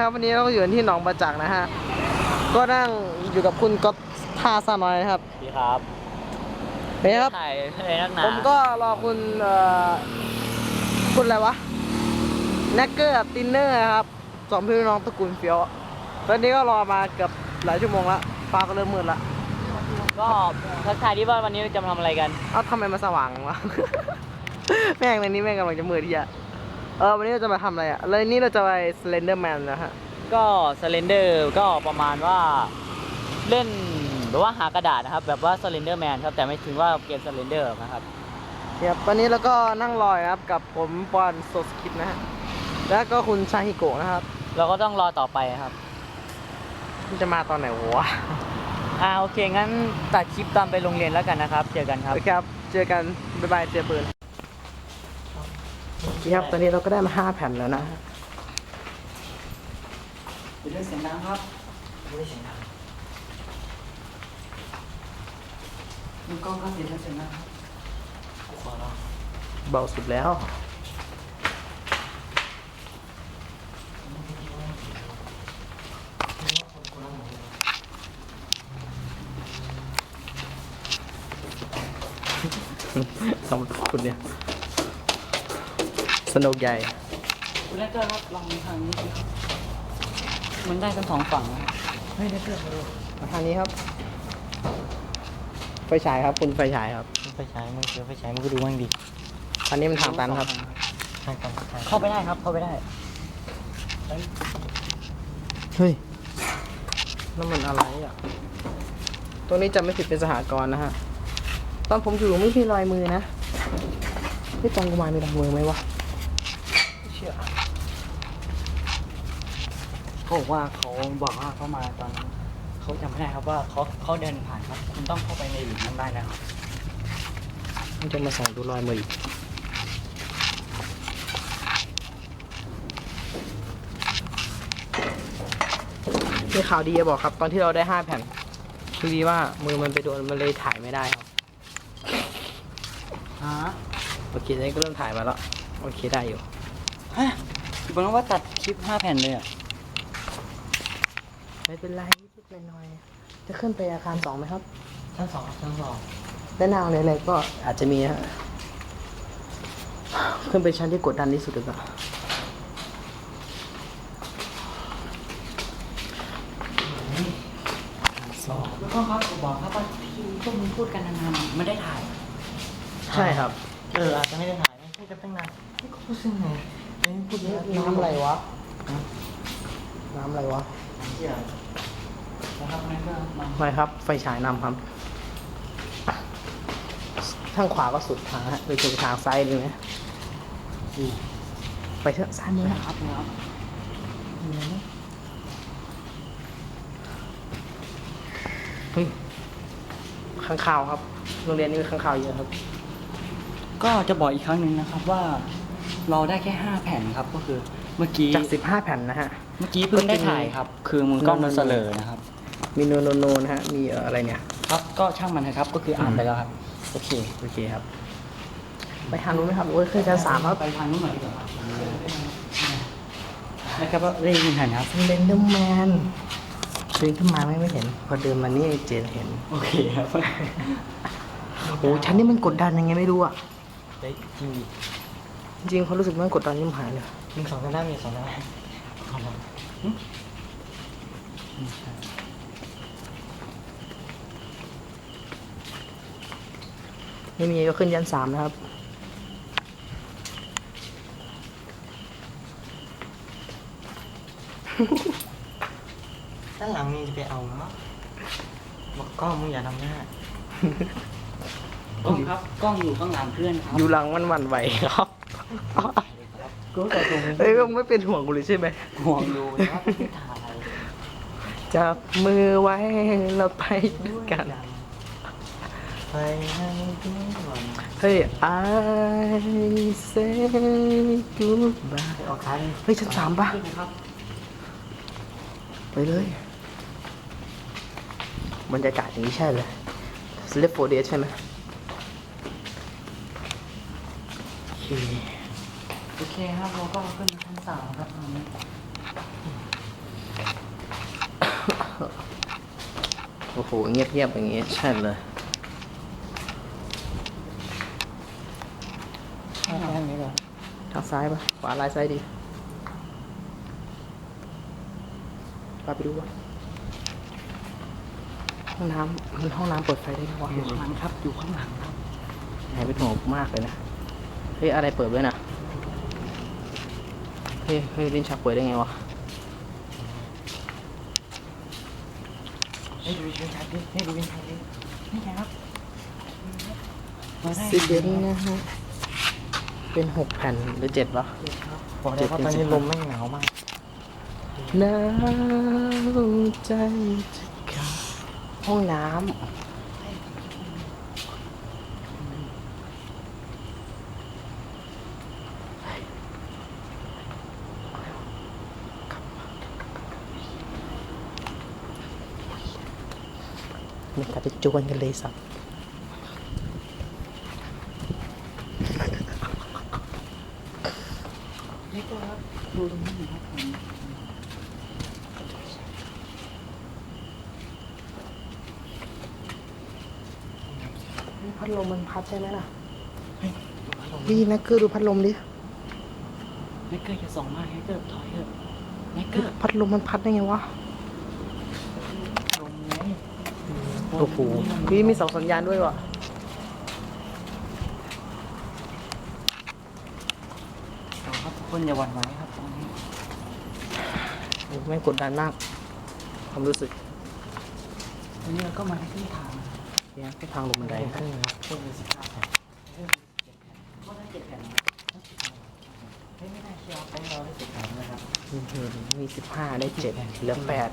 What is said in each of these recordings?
ครับวันนี้เราก็อยู่ที่หนองประจักษ์นะฮะ ก็นั่งอยู่กับคุณก๊อตท่าซาน้อยนะครับดีครับเป็นไงครับ ถ่ายอะไรนักหนาผมก็รอคุณเอ่อคุณอะไรวะแนกเกอร์กับตินเนอร์นะครับสองพี่น้องตระกูลเฟี้ยวตอนนี้ก็รอมาเกือบหลายชั่วโมงละฟ้าก็เริ่มมืดละก็ทักทายที่บ้านวันนี้จะมาทำอะไรกัน เอ้าทำไมมาสว่างวะ แม่งในนี้แม่งกำลังจะมืดที่อะ เออวันนี้เราจะมาทำอะไรอะเลยนี่เราจะไป Slender Man นะฮะ ก็สเลนเดอร์ก็ประมาณว่าเล่นแบบว่าหากระดาษนะครับ แบบว่าสเลนเดอร์แมนครับ แต่ไม่ถึงว่าเกมสเลนเดอร์นะครับ ครับตอนนี้เราก็นั่งรอครับกับผมปอนโซสคิดนะฮะ แล้วก็คุณชาฮิโกะนะครับเราก็ต้องรอต่อไปครับ มันจะมาตอนไหนวะอ่าโอเคงั้นตัดคลิปตอนไปโรงเรียนแล้วกันนะครับ เจอกันครับ โอเคครับ เจอกัน บ๊ายบายเจอปืน โอเคครับตอนนี้เราก็ได้มาห้าแผ่นแล้วนะฮะเรื่องเสียงดังครับไม่ได้เสียงดังมึงกล้องก็เสียงดังเสียงดังครับกูขอร้องเบาสุดแล้ว สำหรับคุณเนี่ย สนุกใหญ่คุณแรกเกอร์ครับลองทางนี้สิครับมันได้ทั้งสองฝั่งนะครับเฮ้ยเด็กเกิดมาดูมาทางนี้ครับ ไฟฉายครับคุณไฟฉายครับ ไฟฉายมันคือไฟฉายมันก็ดูมั่งดีอันนี้มันทางตันครับ ทางตันเข้าไปได้ครับ เข้าไปได้เฮ้ยนั่นมันอะไรอะ ตัวนี้จะไม่ผิดเป็นสหกรณ์นะฮะ ตอนผมอยู่ไม่มีรอยมือนะพี่จองกุมารมีรอยมือไหมวะไม่เชื่อเขาบอกว่าเขาบอกว่าเขามาตอนนั้นเขาจำไม่ได้ครับว่าเขาเขาเดินผ่านครับ คุณต้องเข้าไปในหลุมนั้นได้นะครับมันจะมาส่องดูรอยมืออีกมีข่าวดีจะบอกครับ ตอนที่เราได้ห้าแผ่นคือดีว่ามือมันไปโดนมันเลยถ่ายไม่ได้ครับฮะโอเคตอนนี้ก็เริ่มถ่ายมาแล้ว โอเคได้อยู่ ฮะคือบอกว่าตัดคลิปห้าแผ่นเลยอะ ไม่เป็นไรนิดๆหน่อยๆจะขึ้นไปอาคารสองไหมครับ ชั้นสองชั้นสองด้านหน้าเลยอะไรก็อาจจะมีฮะขึ้นไปชั้นที่กดดันที่สุดดีกว่าสองแล้วก็ครับผมบอกครับว่าที่พวกมึงพูดกันนานๆไม่ได้ถ่าย ใช่ครับ เอออาจจะไม่ได้ถ่ายไม่ใช่กันตั้งนานนี่ก็พูดซึ่งไงเอ้ย พูดเยอะน้ำอะไรวะ น้ำอะไรวะเที่ยวนะครับนั่นก็มันไม่ครับ ไฟฉายนำครับทางขวาก็สุดทางฮะไปถึงทางซ้ายดีไหมไปเถอะซ้ายมือนะนะคครับรับนะครับเฮ้ยข้างข่าวครับ โรงเรียนนี้มีข้างข่าวเยอะครับ ก็จะบอกอีกครั้งหนึ่งนะครับว่า เราได้แค่ห้าแผ่นครับก็คือเมื่อกี้จากสิบห้าแผ่นนะฮะ เมื่อกี้เพิ่งได้ถ่ายครับ คือมือกล้องมันเสลอนะครับ มีโนโนโนนะฮะ มีเอ่ออะไรเนี่ย ครับก็ช่างมันนะครับก็คืออ่านไปแล้วครับโอเคโอเคครับ ไปทางนู้นไหมครับโอ้ยขึ้นชั้นสามครับไปทางนู้นหน่อยดีกว่าครับนะครับว่าเล่นหันครับเลนเดอร์แมนเดินขึ้นมาไม่ไม่เห็น พอเดินมานี่เจนเห็น โอเคครับโอ้ชั้นนี้มันกดดันยังไงไม่รู้อะเฮ้ยจริงดิ จริงๆเขารู้สึกว่ามันกดดันยิ่งหายเลยหนึ่งสองสามหน้ามีสองหน้าเอาละหึไม่มีก็ขึ้นยันสามนะครับด้านหลังมีจะไปเอาเนาะบอกกล้องมึงอย่าทำหน้ากล้องครับ กล้องอยู่ข้างหลังเพื่อนครับ อยู่หลังมันหวันไหวครับ ก็แต่ตรงเฮ้ยมึงไม่เป็นห่วงกูเลยใช่ไหมห่วงดูนะครับไม่ถ่ายจับมือไว้เราไปด้วยกันไปให้ดูก่อนเฮ้ย I say goodbye ออกทันเฮ้ยชั้นสามปะขึ้นนะครับไปเลยบรรยากาศอย่างนี้ใช่เลยสเลปโฟเดียใช่ไหมโอเค โอเคครับเราก็ขึ้นชั้นสามครับตอนนี้โอ้โหเงียบๆอย่างเงี้ยช่ดเลยทางซ้ายปะขวาลายซ้ายดีไปไปดูว่ห้องน้ำมันห้องน้ำเปิดไฟได้ไหมวะอยู่ข้างหลังครับ อยู่ข้างหลังครับหายไป็นห่วมากเลยนะ เฮ้ย อะไรเปิดด้วยนะ เฮ้ยเฮ้ยลิ้นชักเปิดได้ไงวะให้ดูวินชัดดิให้ดูวินชัดดินี่ไงครับมาได้สิบเอ็ดนะฮะ เป็นหกแผ่นหรือเจ็ดวะบอกเลยว่าตอนนี้ลมไม่หนาวมากหนาวใจจะขาดห้องน้ำ มันกลับไปจวนกันเลยสัตว์นี่ก็ครับดูตรงนี้ครับผมพัดลมมันพัดใช่ไหมล่ะพี่แม็กเกอร์ดูพัดลมดิแม็กเกอร์จะส่องมากแม็กเกอร์ถอยเถอะแม็กเกอร์พัดลมมันพัดได้ไงวะ ลมไง โอ้โหพี่มีสองสัญญาณด้วยวะเอาครับทุกคนอย่าหวั่นไหวครับตอนนี้โอ้แม่งกดดันมากความรู้สึกวันนี้เราก็มาที่ทางเนี่ยก็ทางลงบันไดครึ่งครับครึ่งเลยสิบห้าแผ่นก็ได้เจ็ดแผ่นเฮ้ยไม่น่าเชื่อไปเราได้เจ็ดแผ่นนะครับ อื้อหือมีสิบห้าได้เจ็ดเหลือแปด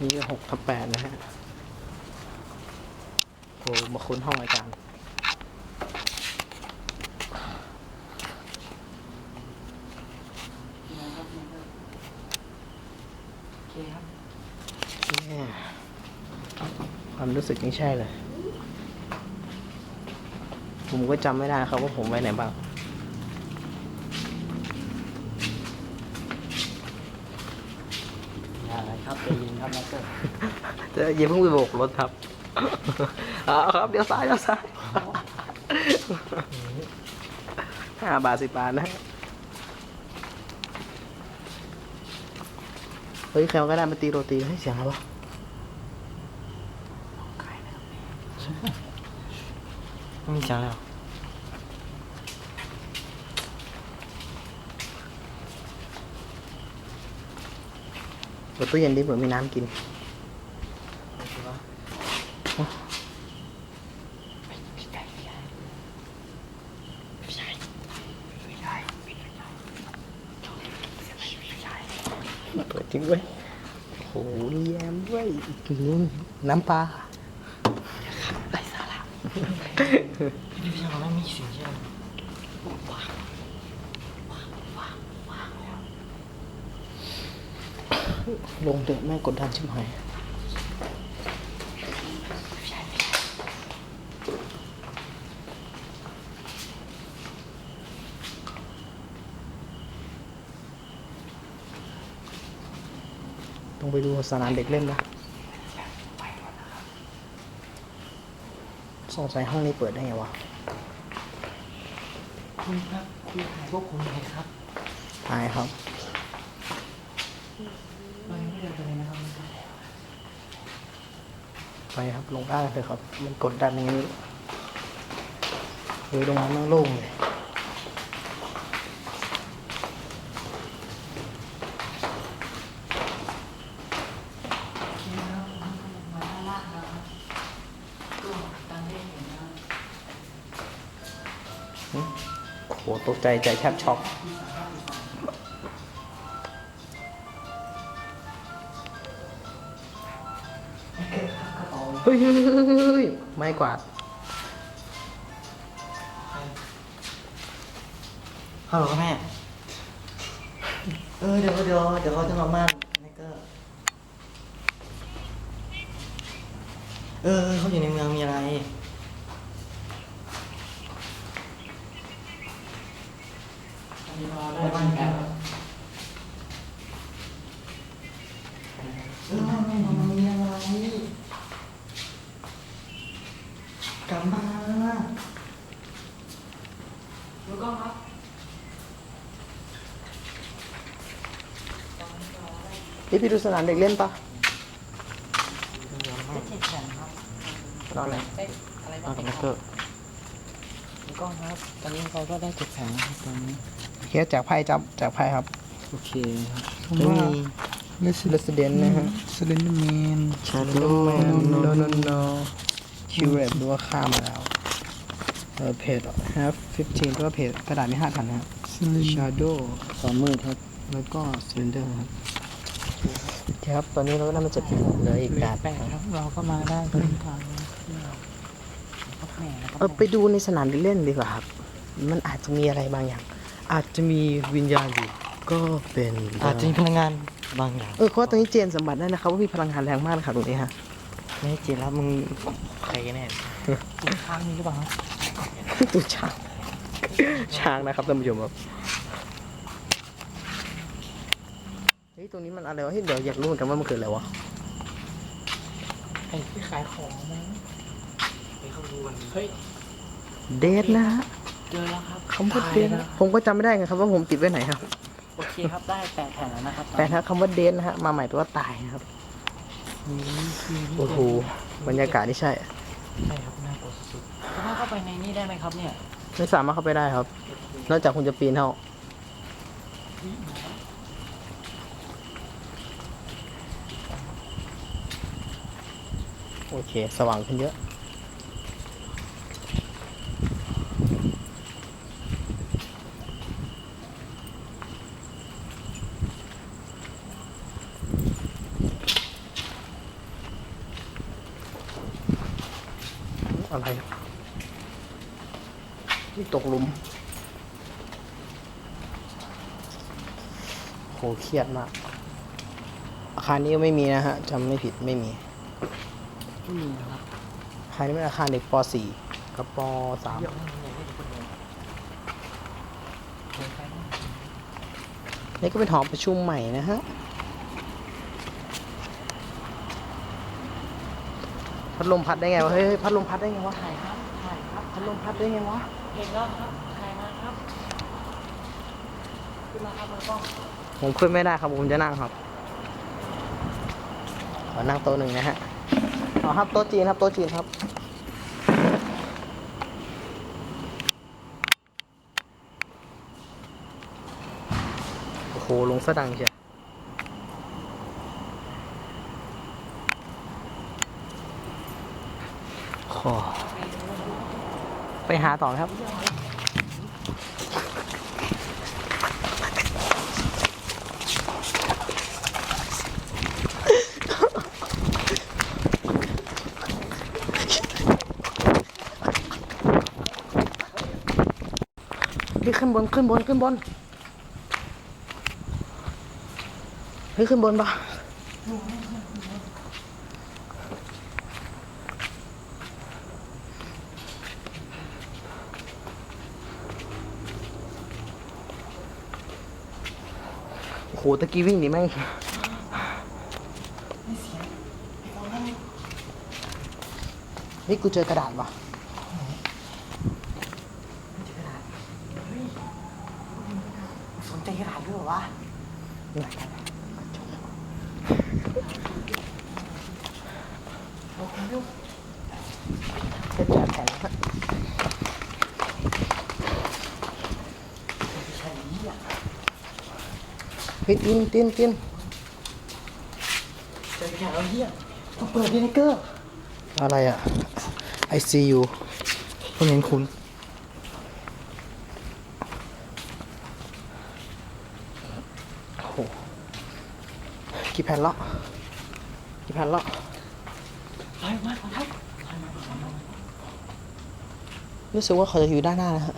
นี่ก็หกทับแปดนะฮะโอ้มาค้นห้องอาจารย์โอเคครับเนี่ยความรู้สึกนี่ใช่เลย ผมก็จำไม่ได้ครับว่าผมไว้ไหนบ้าง อย่าอะไร ครับใจเย็นครับแม็กเกอร์จะอย่าเพิ่งไปโบกรถครับเอาครับเดี๋ยวซ้ายเดี๋ยวซ้ายห้าบาทสิบบาทนะเฮ้ยใครก็ได้มาตีโรตีให้เสียงอะไรวะไม่มีเสียงแล้ว ปิดตู้เย็นดิเผื่อมีน้ำกินเปิดจริงเว้ยโอ้โหมีแยมด้วยอีกนู่นน้ำปลาได้สาระพี่พี่เราไม่มีเสียงเชื่อ ลงเถอะแม่งกดดันชิบหายต้องไปดูสนามเด็กเล่นนะสงสัยห้องนี้เปิดได้ไงวะคุณครับคุณถ่ายพวกคุณไหนครับตายครับ เรายังไม่เดินไปเลยนะครับ ไปครับ ลงได้เลยครับ มันกดดันอย่างนี้เฮ้ยลงมานั่งโล่งเลยโอเคครับมาด้านล่างนะครับก็ตามที่เห็นนะโอ้โหตกใจใจแทบช็อก ฮ้ยเฮ้ยเฮ้ยเฮ้ยไม่กวาดฮัลโหลแม่ เออเดี๋ยวเดี๋ยวเดี๋ยวเขาจะมาบ้านแม็กเกอร์เออเขาอยู่ในเมืองมีอะไรไปบ้านกันเออ กลับมามือกล้องครับ นี่พี่ดูสนามเด็กเล่นปะได้เจ็ดแสนครับรอไหนได้อะไรเอาบ้างกับแม็กเกอร์มือกล้องครับ ตอนนี้เขาก็ได้เจ็ดแสนนะครับตอนนี้เฮียจากไพ่จับจากไพ่ครับ โอเคครับไม่มี Resident นะฮะสเลนเดอร์แมนชาโดแมนโนโนโนคิวเรบดูว่าข้ามมาแล้วเออเพจ have 15ก็เพจกระดาษมีห้าพันนะครับสเลน Shadow สองหมื่นครับ แล้วก็ Slender ครับโอเค ครับ ตอนนี้เราก็ได้มาเจ็ดเหลืออีกแปดแปดครับเราก็มาได้ครึ่งทางแล้วครับแม่แล้วเออไปดูในสนามเล่นดีกว่าครับ มันอาจจะมีอะไรบางอย่าง อาจจะมีวิญญาณอยู่ก็เป็นได้อาจจะมีพลังงานบางอย่าง เออเพราะว่าตรงนี้เจนสัมผัสได้นะครับว่ามีพลังงานแรงมากนะครับตรงนี้ฮะไม่จริงแล้วมึงใครกันแน่ทางนี้หรือเปล่าครับตัวช้างช้างนะครับท่านผู้ชมครับเฮ้ยตรงนี้มันอะไรวะเฮ้ยเดี๋ยวอยากรู้เหมือนกันว่ามันคืออะไรวะไอ้ที่ขายของมั้งไปเข้าดูกันเฮ้ยเดทนะฮะเจอแล้วครับคำว่าตายเดทแล้วนะผมก็จำไม่ได้ไงครับว่าผมติดไว้ไหนครับโอเคครับได้แปดแผ่นแล้วนะครับแต่ถ้าคำว่าเดทนะฮะมาใหม่ตัวาตายนะครับโอ้โหบรรยากาศนี่ใช่ใช่ครับน่ากลัวสุดๆสามารถเข้าไปในนี้ได้ไหมครับเนี่ยไม่สามารถเข้าไปได้ครับ นอกจากคุณจะปีนเท่า โอเค สว่างขึ้นเยอะ อะไรนี่ตกหลุมโหเครียดมากอาคารนี้ไม่มีนะฮะจำไม่ผิดไม่มี ไม่มีนะครับอาคารนี้เป็นอาคารเด็กป .4 กับป เยอะมากเลยที่คนเดียวเดินไปบ้าง .3 นี่ก็เป็นหอประชุมใหม่นะฮะพัดลมพัดได้ไงวะเฮ้ยเฮ้ยพัดลมพัดได้ไงวะถ่ายครับถ่ายครับพัดลมพัดได้ไงวะเห็นแล้วครับถ่ายมาครับขึ้นมาครับมือกล้องผมขึ้นไม่ได้ครับผมจะนั่งครับขอนั่งโต๊ะหนึ่งนะฮะ อ๋อครับโต๊ะจีนครับโต๊ะจีนครับโอ้โหลงสะดังเชียขอไปหาต่อครับ พี่ขึ้นบนขึ้นบนขึ้นบนเฮ้ยขึ้นบนปะโอ้โหตะกี้วิ่งหนีแม่งเฮ้กูเจอกระดาษว่ะ สนใจกระดาษด้วยเหรอวะ ไหนเป็นแบบแผ่นนะฮะใช่นี่อะเฮ้ยตินตินตินเจอกระดาษแล้วเฮียต้องเปิดดีนเกอร์อะไรอะ I see you ผมเห็นคุณ โอ้โห กี่แผ่นละกี่แผ่นละถอยมาถอยมารู้สึกว่าเขาจะอยู่ด้านหน้านะฮะ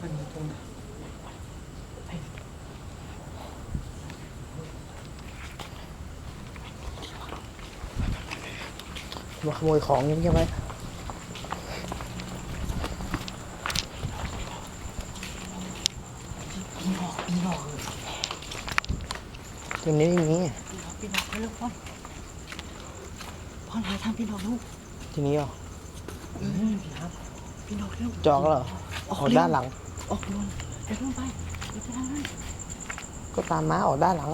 มันมีตรงไหนมาขโมยของยังไงไหม ปีนออกปีนออกเลย ตรงนี้ไม่มีปีนออกปีนออกไปเร็วพ่อนพ่อนหาทางปีนออกลูกทีนี้เหรอพี่นกเร็วจอกแล้วเหรอออกด้านหลัง ออกด่วนเดี๋ยวเพิ่งไปเดี๋ยวไปทางนั้นก็ตามม้าออกด้านหลัง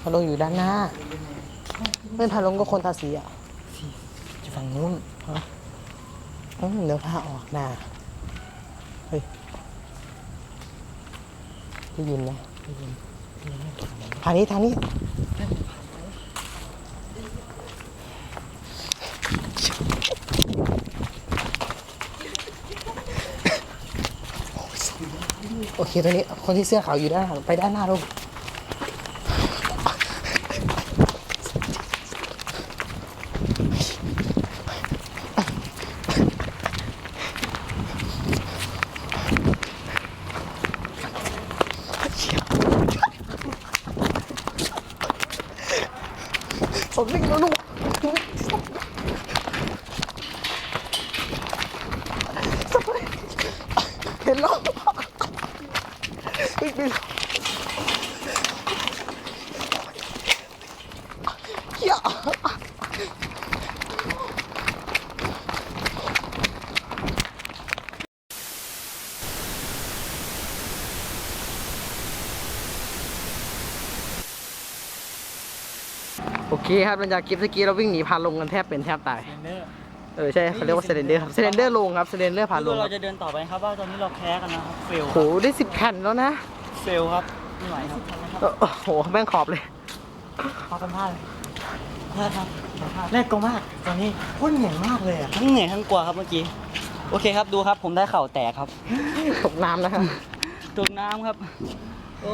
พาลงอยู่ด้านหน้าเพื่อนพาลงก็คนทาสีอะจะฝั่งนู้นอืมเดี๋ยวพาออกหน้าเฮ้ยได้ยินไหมได้ยิน ทางนี้ทางนี้โอเคตอนนี้คนที่เสื้อขาวอยู่ด้านหลังไปด้านหน้าลงสมวิ่งแล้วลูกเห็นแล้ววิ่งไปแล้วเหี้ย โอเคครับหลังจากคลิปเมื่อกี้เราวิ่งหนีพาลงกันแทบเป็นแทบตายเนอร์เออใช่เขาเรียกว่าเซเลนเดอร์ครับเซเลนเดอร์ลงครับเซเลนเดอร์พาลรู้งเราจะเดินต่อไปครับว่าตอนนี้เราแพ้กันนะครับ เฟลโหได้สิบแผ่นแล้วนะเฟลครับ ไม่ไหวครับเออโอ้โหแม่งขอบเลยขอสัมภาษณ์ ใช่ครับแรกก็มากตอนนี้พ่นเหนื่อยมากเลยอะทั้งเหนื่อยทั้งกลัวครับเมื่อกี้ โอเคครับดูครับ ผมได้เข่าแตกครับ ตกน้ำนะครับ ตกน้ำครับ โอ้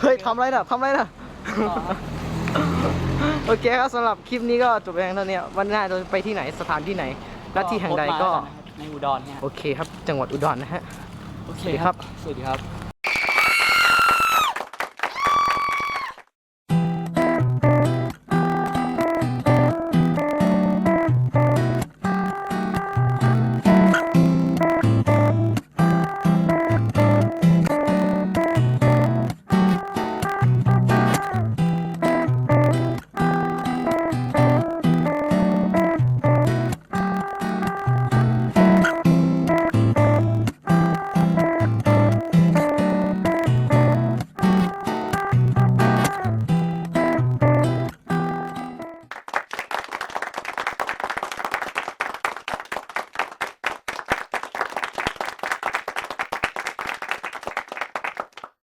เฮ้ยทำอะไรน่ะทำอะไรน่ะ โอเคครับสำหรับคลิปนี้ก็จบไปเพียงเท่านี้วันหน้าเราจะไปที่ไหนสถานที่ไหนและที่แห่งใดก็ในอุดรเนี่ยโอเคครับ จังหวัดอุดรนะฮะ โอเคสวัสดีครับ สวัสดีครับ